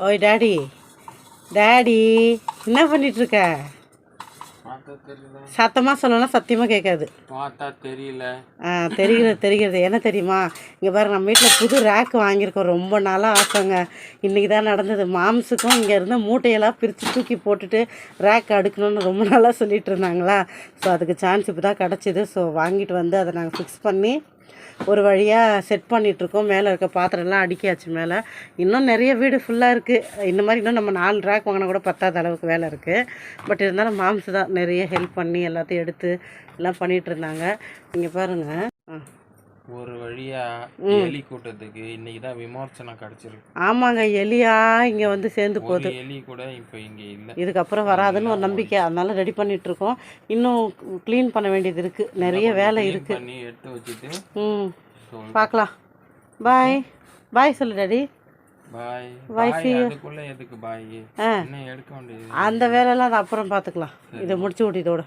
ஓய் daddy. Daddy என்ன பண்ணிட்டு இருக்க பார்த்தா தெரியல. சத்தமாக சொல்லலாம் சத்தியமாக கேட்காது. பார்த்தா தெரியல. ஆ தெரிகிறது தெரிகிறது. என்ன தெரியுமா? இங்கே பாரு நம்ம வீட்டில் புது ரேக் வாங்கியிருக்கோம். ரொம்ப நாளாக ஆசைங்க. இன்றைக்கி தான் நடந்தது. மாம்ஸுக்கும் இங்கே இருந்த மூட்டையெல்லாம் பிரித்து தூக்கி போட்டுட்டு ரேக் அடுக்கணும்னு ரொம்ப நாளாக சொல்லிட்டு இருந்தாங்களா? ஸோ அதுக்கு சான்ஸ் இப்போ தான் கிடச்சிது. ஸோ வாங்கிட்டு வந்து அதை நாங்கள் ஃபிக்ஸ் பண்ணி ஒரு வழியாக செட் பண்ணிகிட்ருக்கோம் மேலே இருக்க பாத்திரம்லாம் அடுக்கியாச்சு மேலே. இன்னும் நிறைய வீடு ஃபுல்லாக இருக்குது இந்த மாதிரி இன்னும் நம்ம நாலு ரேக் வாங்கினா கூட பத்தாத அளவுக்கு வேலை இருக்குது பட் இருந்தாலும் மாம்ஸ் தான் நிறைய ஹெல்ப் பண்ணி எல்லாத்தையும் எடுத்து எல்லாம் பண்ணிகிட்டு இருந்தாங்க. நீங்கள் பாருங்கள் ஆ. ஒரு வழியா எலி கூட்டத்துக்கு இன்னைக்கு தான் விமர்சனம் கிடைச்சிருக்கு. ஆமாங்க எலியா இங்கே வந்து சேர்ந்து போகுது. எலி கூட இப்போ இங்க இல்ல. இதுக்கப்புறம் வராதுன்னு ஒரு நம்பிக்கை. அதனால ரெடி பண்ணிட்டு இருக்கோம் இன்னும் க்ளீன் பண்ண வேண்டியது இருக்குது நிறைய வேலை இருக்குது பண்ணி எடுத்து வச்சுட்டு ம். பார்க்கலாம். பாய் பாய் சொல்லு டாடி அந்த வேலையெல்லாம் அது அப்புறம் பார்த்துக்கலாம். இதை முடிச்சு விட்டு இதோட.